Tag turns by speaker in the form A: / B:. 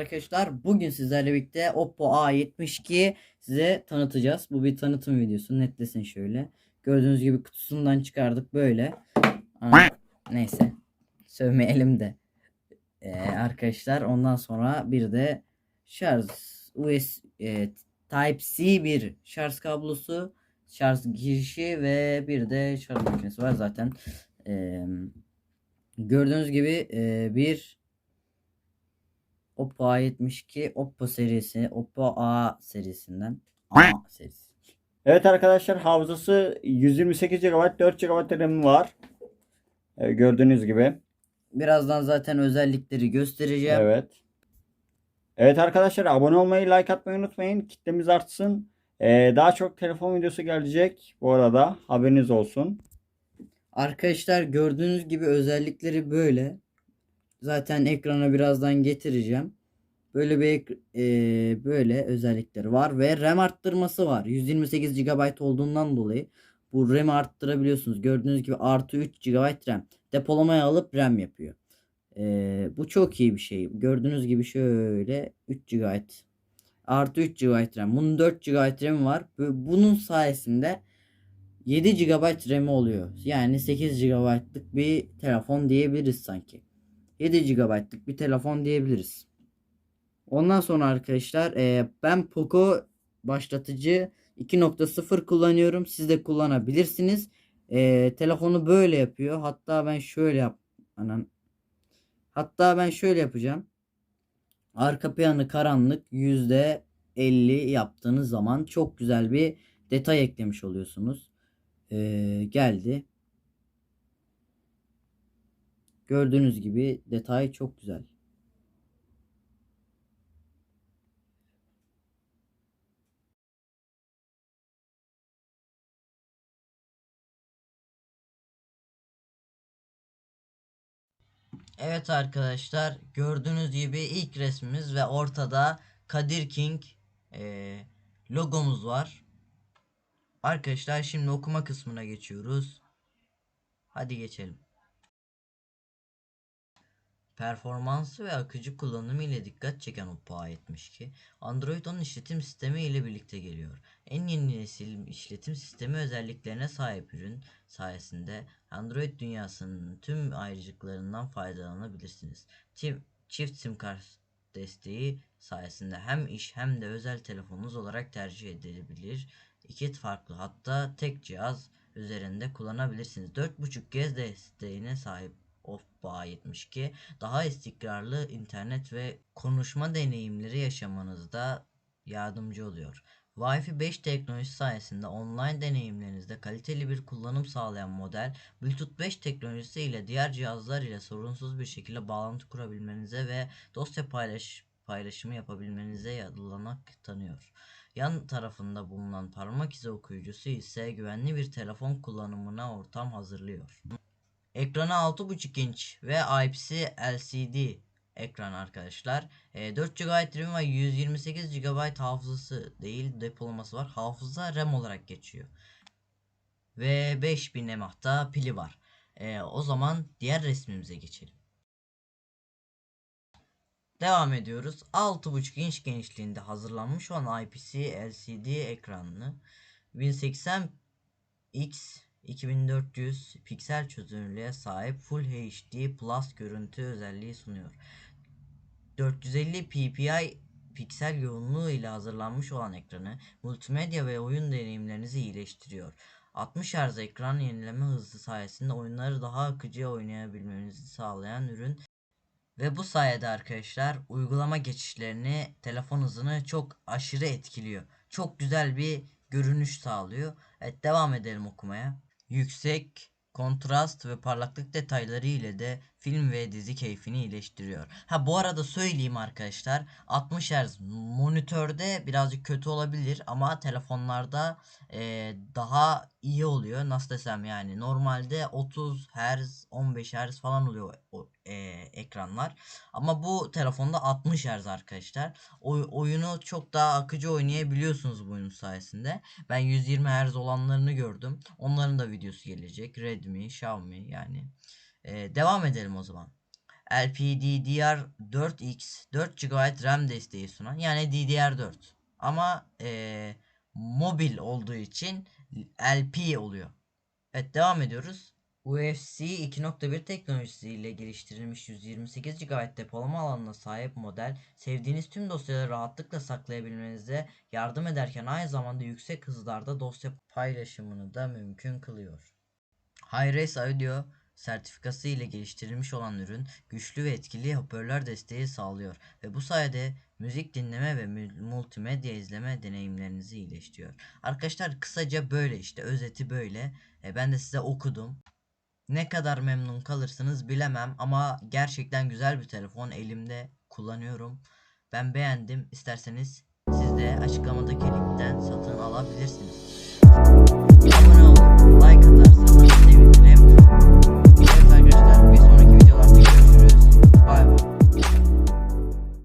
A: Arkadaşlar. Bugün sizlerle birlikte Oppo A72 size tanıtacağız. Bu bir tanıtım videosu. Netlesin şöyle. Gördüğünüz gibi kutusundan çıkardık böyle. Ama neyse. Sövmeyelim de. Ee, arkadaşlar ondan sonra bir de şarj USB e, Type-C bir şarj kablosu, şarj girişi ve bir de şarj makinesi var zaten. Ee, gördüğünüz gibi e, bir Oppo A72 Oppo serisi Oppo A serisinden A serisi.
B: Evet arkadaşlar hafızası 128 GB 4 GB RAM var. Ee, gördüğünüz gibi.
A: Birazdan zaten özellikleri göstereceğim.
B: Evet. Evet arkadaşlar abone olmayı, like atmayı unutmayın. Kitlemiz artsın. Ee, daha çok telefon videosu gelecek bu arada. Haberiniz olsun.
A: Arkadaşlar gördüğünüz gibi özellikleri böyle. Zaten ekrana birazdan getireceğim. Böyle bir e, böyle özellikleri var ve RAM arttırması var. 128 GB olduğundan dolayı bu RAM'i arttırabiliyorsunuz. Gördüğünüz gibi artı 3 GB RAM. Depolamaya alıp RAM yapıyor. E, bu çok iyi bir şey. Gördüğünüz gibi şöyle 3 GB artı 3 GB RAM. Bunun 4 GB RAM var. Bunun sayesinde 7 GB RAM'i oluyor. Yani 8 GB'lık bir telefon diyebiliriz sanki. 7 GB'lık bir telefon diyebiliriz. Ondan sonra arkadaşlar e, ben Poco başlatıcı 2.0 kullanıyorum. Siz de kullanabilirsiniz. E, telefonu böyle yapıyor. Hatta ben şöyle yap. Anan. Hatta ben şöyle yapacağım. Arka planı karanlık %50 yaptığınız zaman çok güzel bir detay eklemiş oluyorsunuz. E, geldi. Gördüğünüz gibi detay çok güzel. Evet arkadaşlar gördüğünüz gibi ilk resmimiz ve ortada Kadir King eee, logomuz var. Arkadaşlar şimdi okuma kısmına geçiyoruz. Hadi geçelim. Performansı ve akıcı kullanımı ile dikkat çeken Oppo A72, Android 10 işletim sistemi ile birlikte geliyor. En yeni nesil işletim sistemi özelliklerine sahip ürün sayesinde Android dünyasının tüm ayrıcalıklarından faydalanabilirsiniz. Çift sim kart desteği sayesinde hem iş hem de özel telefonunuz olarak tercih edilebilir. İki farklı hatta tek cihaz üzerinde kullanabilirsiniz. 4.5 GHz desteğine sahip Oppo A72 daha istikrarlı internet ve konuşma deneyimleri yaşamanızda yardımcı oluyor. Wi-Fi 5 teknolojisi sayesinde online deneyimlerinizde kaliteli bir kullanım sağlayan model, Bluetooth 5 teknolojisi ile diğer cihazlar ile sorunsuz bir şekilde bağlantı kurabilmenize ve dosya paylaş paylaşımı yapabilmenize olanak tanıyor. Yan tarafında bulunan parmak izi okuyucusu ise güvenli bir telefon kullanımına ortam hazırlıyor. Ekranı 6.5 inç ve IPS LCD ekran arkadaşlar. E, 4 GB RAM ve 128 GB hafızası değil depolaması var. Hafıza RAM olarak geçiyor. Ve 5000 mAh'ta pili var. E, o zaman diğer resmimize geçelim. Devam ediyoruz. 6.5 inç genişliğinde hazırlanmış olan IPS LCD ekranlı 1080 X 2400 piksel çözünürlüğe sahip Full HD Plus görüntü özelliği sunuyor. 450 ppi piksel yoğunluğu ile hazırlanmış olan ekranı multimedya ve oyun deneyimlerinizi iyileştiriyor. 60 Hz ekran yenileme hızı sayesinde oyunları daha akıcı oynayabilmenizi sağlayan ürün ve bu sayede arkadaşlar uygulama geçişlerini telefon hızını çok aşırı etkiliyor. Çok güzel bir görünüş sağlıyor. Evet devam edelim okumaya. Yüksek kontrast ve parlaklık detayları ile de film ve dizi keyfini iyileştiriyor. Ha bu arada söyleyeyim arkadaşlar 60 Hz monitörde birazcık kötü olabilir ama telefonlarda e, daha iyi oluyor. Nasıl desem yani normalde 30 Hz 15 Hz falan oluyor o, e, ekranlar. Ama bu telefonda 60 Hz arkadaşlar. Oy, oyunu çok daha akıcı oynayabiliyorsunuz bu oyun sayesinde. Ben 120 Hz olanlarını gördüm. Onların da videosu gelecek. Redmi, Xiaomi yani. Ee, devam edelim o zaman. LPDDR4X 4 GB RAM desteği sunan yani DDR4 ama eee, mobil olduğu için LP oluyor. Evet devam ediyoruz. UFC 2.1 teknolojisiyle geliştirilmiş 128 GB depolama alanına sahip model, sevdiğiniz tüm dosyaları rahatlıkla saklayabilmenize yardım ederken aynı zamanda yüksek hızlarda dosya paylaşımını da mümkün kılıyor. Hi-Res Audio sertifikası ile geliştirilmiş olan ürün güçlü ve etkili hoparlör desteği sağlıyor ve bu sayede müzik dinleme ve multimedya izleme deneyimlerinizi iyileştiriyor. Arkadaşlar kısaca böyle işte özeti böyle. E, ben de size okudum. Ne kadar memnun kalırsınız bilemem ama gerçekten güzel bir telefon elimde kullanıyorum. Ben beğendim. İsterseniz siz de açıklamadaki linkten satın